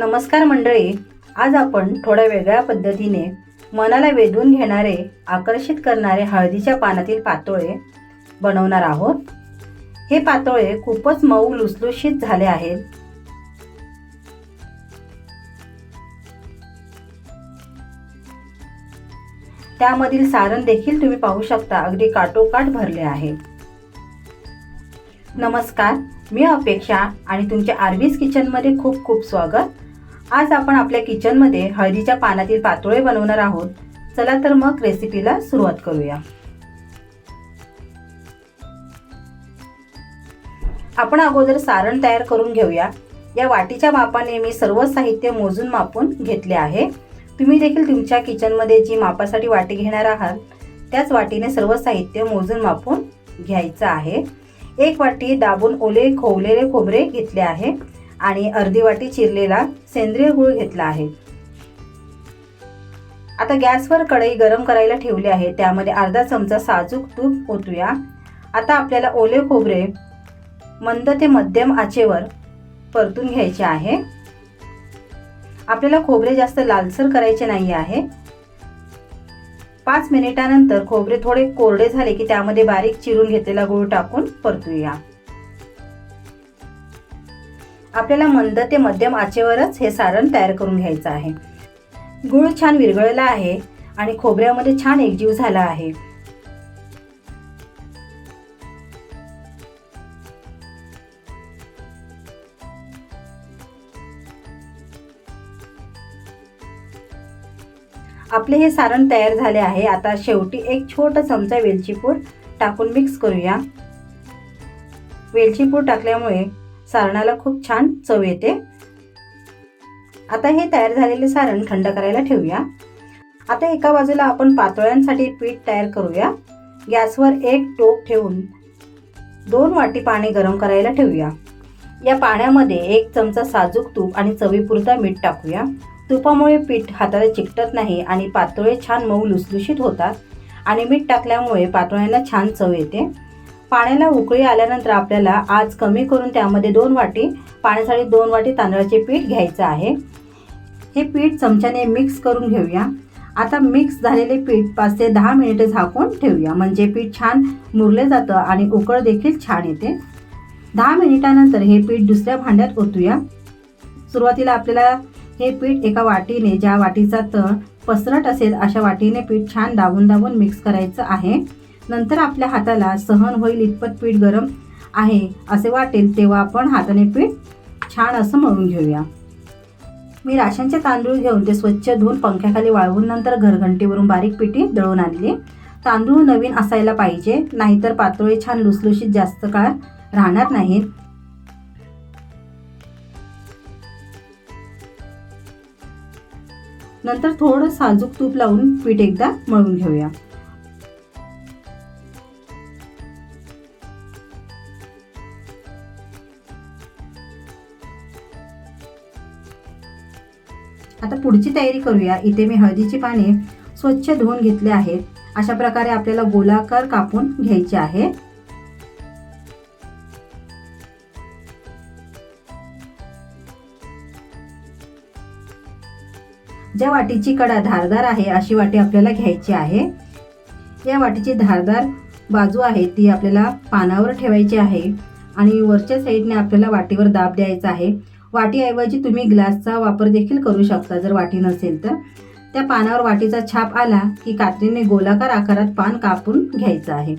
नमस्कार मंडळी आज आपण थोड्या वेगळ्या पद्धतीने मनाला वेधून घेणारे आकर्षित करणारे हळदीच्या पानातील पातोळे बनवणार आहोत. हे पातोळे खूपच मऊ लुसलुशीत झाले आहेत. त्यामधील सारण देखील तुम्ही पाहू शकता अगदी काटोकाट भरले आहे. नमस्कार मी अपेक्षा आणि तुमच्या आर्वीज किचनमध्ये खूप खूप स्वागत. आज आपण आपल्या किचनमध्ये हळदीच्या पानातील पातोळे बनवणार आहोत. चला तर मग रेसिपीला सुरुवात करूया. आपण अगोदर सारण तयार करून घेऊया. या वाटीच्या मापाने मी सर्व साहित्य मोजून मापून घेतले आहे. तुम्ही देखील तुमच्या किचनमध्ये जी मापासाठी वाटी घेणार आहात त्याच वाटीने सर्व साहित्य मोजून मापून घ्यायचं आहे. एक वाटी दाबून ओले खोवलेले खोबरे घेतले आहे. आणि अर्धी वाटी चिरलेला सेंद्रिय गूळ घेतला आहे. आता गॅसवर कढई गरम करायला ठेवली आहे. त्यामध्ये अर्धा चमचा साजूक तूप ओतूया. आता आपल्याला ओले खोबरे मंद ते मध्यम आचेवर परतून घ्यायचे आहे. आपल्याला खोबरे जास्त लालसर करायचे नाही आहे. पाच मिनिटानंतर खोबरे थोडे कोरडे झाले की त्यामध्ये बारीक चिरून घेतलेला गूळ टाकून परतूया. आपल्याला मंद ते मध्यम आचेवरच हे सारण तयार करून घ्यायचं आहे. गूळ छान विरघळला आहे आणि खोबऱ्यामध्ये छान एकजीव झाला आहे. आपले हे सारण तयार झाले आहे. आता शेवटी एक छोटा चमचा वेलचीपूड टाकून मिक्स करूया. वेलचीपूड टाकल्यामुळे सारणाला खूप छान चव येते. आता हे तयार झालेले सारण थंड करायला ठेवूया. आता एका बाजूला आपण पातोळ्यांसाठी पीठ तयार करूया. गॅसवर एक टोप ठेवून दोन वाटी पाणी गरम करायला ठेवूया. या पाण्यामध्ये एक चमचा साजूक तूप आणि चवीपुरता मीठ टाकूया. तुपामुळे पीठ हाताला चिकटत नाही आणि पातोळे छान मऊ लुसलुशीत होतात. आणि मीठ टाकल्यामुळे पातोळ्यांना छान चव येते. पाण्याला उकळी आल्यानंतर आपल्याला आज कमी करून त्यामध्ये दोन वाटी पाण्यासाठी दोन वाटी तांदळाचे पीठ घ्यायचं आहे. हे पीठ चमच्याने मिक्स करून घेऊया. आता मिक्स झालेले पीठ पाच ते दहा मिनिटे झाकून ठेवूया. म्हणजे पीठ छान मुरले जातं आणि उकळ देखील छान येते. दहा मिनिटानंतर हे पीठ दुसऱ्या भांड्यात ओतूया. सुरुवातीला आपल्याला हे पीठ एका वाटीने ज्या वाटीचा तळ पसरट असेल अशा वाटीने पीठ छान दाबून दाबून मिक्स करायचं आहे. नंतर आपल्या हाताला सहन होईल इतपत पीठ गरम आहे असे वाटेल तेव्हा आपण हाताने पीठ छान असं मळून घेऊया. मी राशनचे तांदूळ घेऊन ते स्वच्छ धुवून पंख्याखाली वाळवून नंतर घरघंटीवरून बारीक पिठी दळून आणले. तांदूळ नवीन असायला पाहिजे नाहीतर पातोळे छान लुसलुशीत जास्त काळ राहणार नाहीत. नंतर थोडं साजूक तूप लावून पीठ एकदा मळून घेऊया. आता पुढची तयारी करूया. इथे मी हळदीची पाने स्वच्छ धुवून घेतले आहेत. अशा प्रकारे आपल्याला गोलाकार कापून घ्यायचे आहे. ज्या वाटीची कडा धारदार आहे अशी वाटी आपल्याला घ्यायची आहे. या वाटीची धारदार बाजू आहे ती आपल्याला पानावर ठेवायची आहे. आणि वरच्या साईडने आपल्याला वाटीवर दाब द्यायचा आहे. वाटीऐवजी तुम्ही ग्लासचा वापर देखील करू शकता जर वाटी नसेल तर. त्या पानावर वाटीचा छाप आला की कात्रीने गोलाकार आकारात पान कापून घ्यायचं आहे.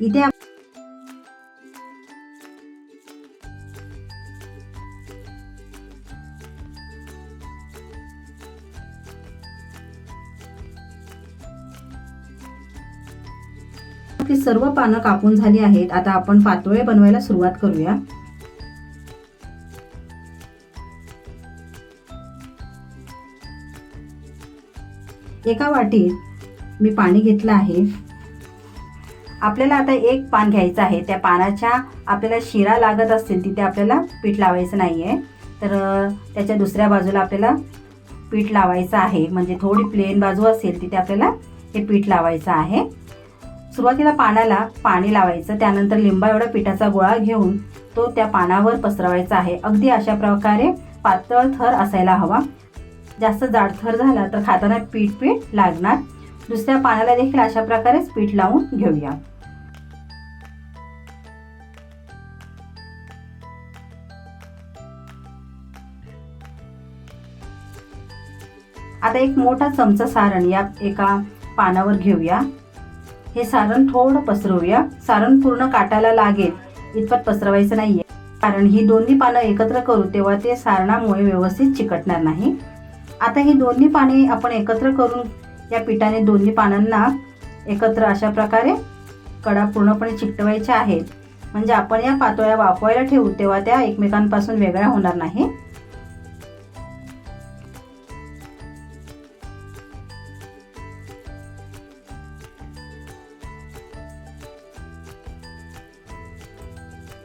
इथे आपली सर्व पानं कापून झाली आहेत. आता आपण पातोळे बनवायला सुरुवात करूया. एका वाटीत मी पाणी घेतलं आहे. आपल्याला आता एक पान घ्यायचं आहे. त्या पानाच्या आपल्याला शिरा लागत असतील तिथे आपल्याला पीठ लावायचं नाही आहे तर त्याच्या दुसऱ्या बाजूला आपल्याला पीठ लावायचं आहे. म्हणजे थोडी प्लेन बाजू असेल तिथे आपल्याला हे पीठ लावायचं आहे. सुरुवातीला पानाला पाणी लावायचं. त्यानंतर लिंबा एवढा पिठाचा गोळा घेऊन तो त्या पानावर पसरवायचा आहे. अगदी अशा प्रकारे पातळ थर असायला हवा. जास्त जाड थर झाला तर खाताना पीठ पीठ लागणार. दुसऱ्या पानाला देखील अशा प्रकारेच पीठ लावून घेऊया. आता एक मोठा चमचा सारण या एका पानावर घेऊया. हे सारण थोडं पसरवूया. सारण पूर्ण काटायला लागेल इतपत पसरवायचं नाहीये. कारण ही दोन्ही पानं एकत्र करू तेव्हा ते सारणामुळे व्यवस्थित चिकटणार नाही. आता ही दोन्ही पाने आपण एकत्र करून या पिठाने दोन्ही पानांना एकत्र अशा प्रकारे कडा पूर्णपणे चिकटवायच्या आहेत. म्हणजे आपण या पातोळ्या वाफवायला ठेवू तेव्हा त्या एकमेकांपासून वेगळ्या होणार नाही.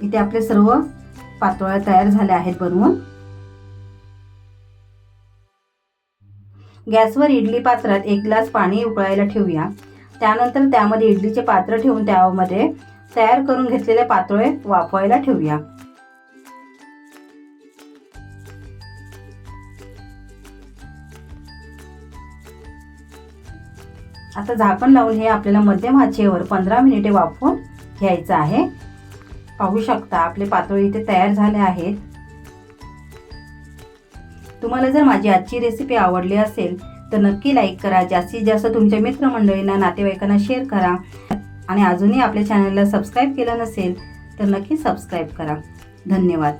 इथे आपले सर्व पातोळ्या तयार झाल्या आहेत बनवून. गॅसवर इडली पात्रात एक ग्लास पाणी उकळायला ठेवूया. त्यानंतर त्यामध्ये इडलीचे पात्र ठेवून त्यामध्ये तयार करून घेतलेले पातोळे वाफवायला ठेवूया. आता झाकण लावून हे आपल्याला मध्यम आचेवर पंधरा मिनिटे वाफवून घ्यायचं आहे. पाहू शकता आपले पातोळे इथे तयार झाले आहेत. तुम्हाला जर माझी आजची रेसिपी आवडली असेल तर नक्की लाईक करा. जास्तीत जास्त तुमच्या मित्रमंडळींना नातेवाईकांना शेअर करा. आणि अजूनही आपल्या चॅनलला सबस्क्राईब केलं नसेल तर नक्की सबस्क्राईब करा. धन्यवाद.